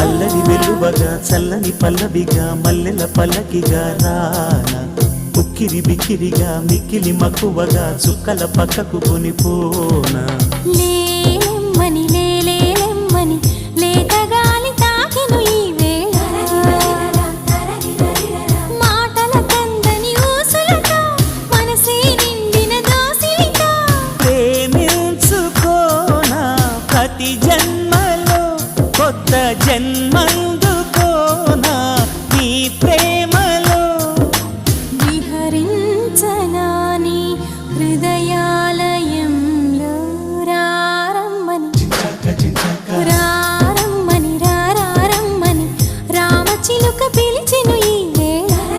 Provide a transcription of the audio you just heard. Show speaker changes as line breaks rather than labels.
అల్లరి వెలువగా చల్లని పల్లవిగా మల్లెల పల్లకిగా రాన. ఉక్కిరి బిక్కిరిగా మిక్కిలి మక్కువగా చుక్కల పక్కకు కొనిపోనా
的人们。